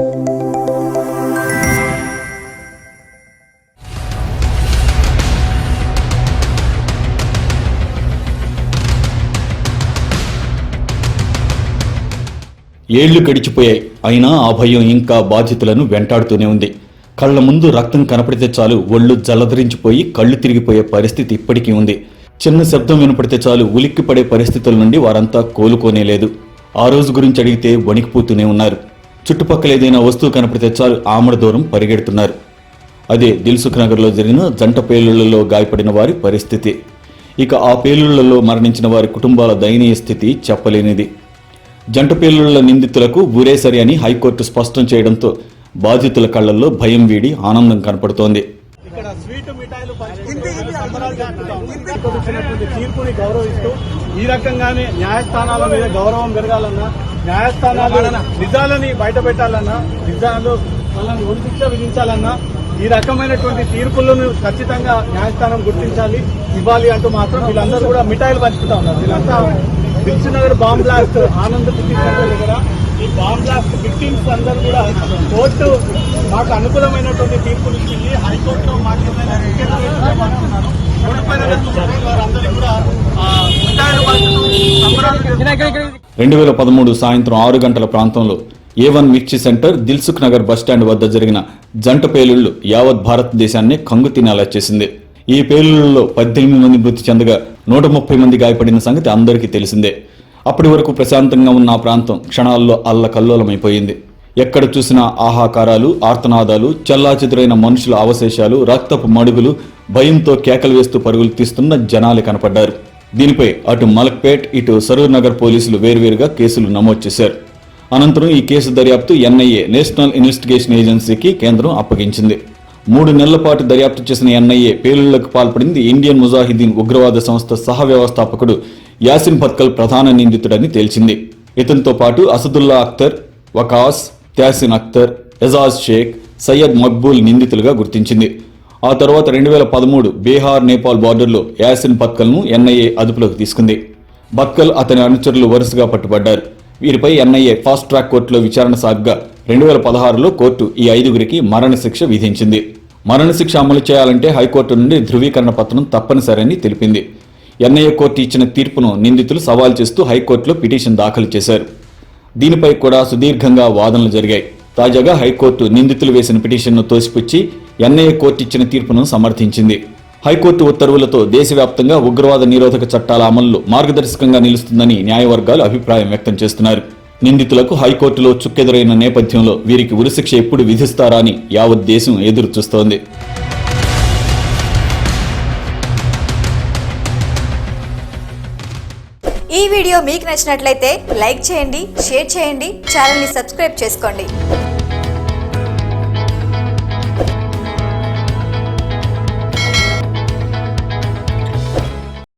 ఏళ్ళు గడిచిపోయాయి. అయినా ఆ భయం ఇంకా బాధితులను వెంటాడుతూనే ఉంది. కళ్ళ ముందు రక్తం కనపడితే చాలు ఒళ్ళు జలధరించిపోయి కళ్ళు తిరిగిపోయే పరిస్థితి ఇప్పటికీ ఉంది. చిన్న శబ్దం వినపడితే చాలు ఉలిక్కిపడే పరిస్థితుల నుండి వారంతా కోలుకోనే లేదు ఆ రోజు గురించి అడిగితే వణికిపోతూనే ఉన్నారు. చుట్టుపక్కల ఏదైనా వస్తువు కనపడితే చాలు ఆమడ దూరం పరిగెడుతున్నారు. అదే దిల్సుఖ్ నగర్లో జరిగిన జంట పేలుళ్ళలో గాయపడిన వారి పరిస్థితి. ఇక ఆ పేలుళ్ళలో మరణించిన వారి కుటుంబాల దయనీయ స్థితి చెప్పలేనిది. జంట పేలుళ్ళ నిందితులకు ఊరేసరి అని హైకోర్టు స్పష్టం చేయడంతో బాధితుల కళ్ళల్లో భయం వీడి ఆనందం కనపడుతోంది. ఇక్కడ స్వీట్ మిఠాయిలు తీర్పుని గౌరవిస్తూ ఈ రకంగానే న్యాయస్థానాల మీద గౌరవం పెరగాలన్నా న్యాయస్థానాలు నిజాలని బయట పెట్టాలన్నా నిజాలు వాళ్ళని ఉరిశిక్ష విధించాలన్నా ఈ రకమైనటువంటి తీర్పులను ఖచ్చితంగా న్యాయస్థానం గుర్తించాలి. ఇవ్వాలి అంటూ మాత్రం వీళ్ళందరూ కూడా మిఠాయిలు పంచుకుంటా ఉన్నారు. వీళ్ళంతా Dilsukhnagar bomb blast Anand centre దగ్గర. ఈ బాంబ్ బ్లాస్ట్ విక్టిమ్స్ అందరూ కూడా కోర్టు మాకు అనుకూలమైనటువంటి తీర్పులు ఇచ్చింది. హైకోర్టులో మాకు ఏమైనా వారందరికీ కూడా ఆ, మిఠాయిలు పంచుతూ సంబరాలు చేసుకుంటున్నారు. రెండు వేల పదమూడు సాయంత్రం ఆరు గంటల ప్రాంతంలో A one Mirchi centre Dilsukh Nagar bus stand వద్ద జరిగిన జంట పేలుళ్ళు యావత్ భారతదేశాన్ని కంగు తినేలా చేసింది. ఈ పేలుళ్ళలో పద్దెనిమిది మంది మృతి చెందగా నూట ముప్పై మంది గాయపడిన సంగతి అందరికీ తెలిసిందే. అప్పటి వరకు ప్రశాంతంగా ఉన్న ఆ ప్రాంతం క్షణాల్లో అల్లకల్లోలమైపోయింది. ఎక్కడ చూసినా ఆహాకారాలు ఆర్తనాదాలు చెల్లాచెదురైన మనుషుల అవశేషాలు రక్తపు మడుగులు భయంతో కేకలు వేస్తూ పరుగులు తీస్తున్న జనాలు కనపడ్డారు. దీనిపై అటు మలక్పేట్ ఇటు సరూర్ నగర్ పోలీసులు వేర్వేరుగా కేసులు నమోదు చేశారు. అనంతరం ఈ కేసు దర్యాప్తు ఎన్ఐఏ నేషనల్ ఇన్వెస్టిగేషన్ ఏజెన్సీకి కేంద్రం అప్పగించింది. మూడు నెలల పాటు దర్యాప్తు చేసిన ఎన్ఐఏ పేలుళ్ళకు పాల్పడింది ఇండియన్ ముజాహిదీన్ ఉగ్రవాద సంస్థ సహ వ్యవస్థాపకుడు యాసిన్ భత్కల్ ప్రధాన నిందితుడని తేల్చింది. ఇతనితో పాటు అసదుల్లా అఖ్తర్ వకాస్ త్యాసిన్ అఖ్తర్ ఎజాజ్ షేక్ సయ్యద్ మక్బూల్ నిందితులుగా గుర్తించింది. ఆ తర్వాత రెండు వేల పదమూడు బీహార్ నేపాల్ బార్డర్లో యాసిన్ బత్కల్ను ఎన్ఐఏ అదుపులోకి తీసుకుంది. బత్కల్ అతని అనుచరులు వరుసగా పట్టుబడ్డారు. వీరిపై ఎన్ఐఏ ఫాస్ట్ ట్రాక్ కోర్టులో విచారణ సాగ్గా రెండు వేల పదహారులో కోర్టు ఈ ఐదుగురికి మరణశిక్ష విధించింది. మరణశిక్ష అమలు చేయాలంటే హైకోర్టు నుండి ధృవీకరణ పత్రం తప్పనిసరని తెలిపింది. ఎన్ఐఏ కోర్టు ఇచ్చిన తీర్పును నిందితులు సవాల్ చేస్తూ హైకోర్టులో పిటిషన్ దాఖలు చేశారు. దీనిపై కూడా సుదీర్ఘంగా వాదనలు జరిగాయి. తాజాగా హైకోర్టు నిందితులు వేసిన పిటిషన్ను తోసిపుచ్చి ఎన్ఐఏ కోర్టు ఇచ్చిన తీర్పును సమర్థించింది. హైకోర్టు ఉత్తర్వులతో దేశవ్యాప్తంగా ఉగ్రవాద నిరోధక చట్టాల అమలు మార్గదర్శకంగా నిలుస్తుందని న్యాయవర్గాలు అభిప్రాయం వ్యక్తం చేస్తున్నారు. నిందితులకు హైకోర్టులో చుక్కెదురైన నేపథ్యంలో వీరికి ఉరిశిక్ష ఎప్పుడు విధిస్తారా అని యావత్ దేశం ఎదురు చూస్తోంది ఈ వీడియో మీకు నచ్చినట్లయితే లైక్ చేయండి షేర్ చేయండి ఛానల్ని సబ్స్క్రైబ్ చేసుకోండి.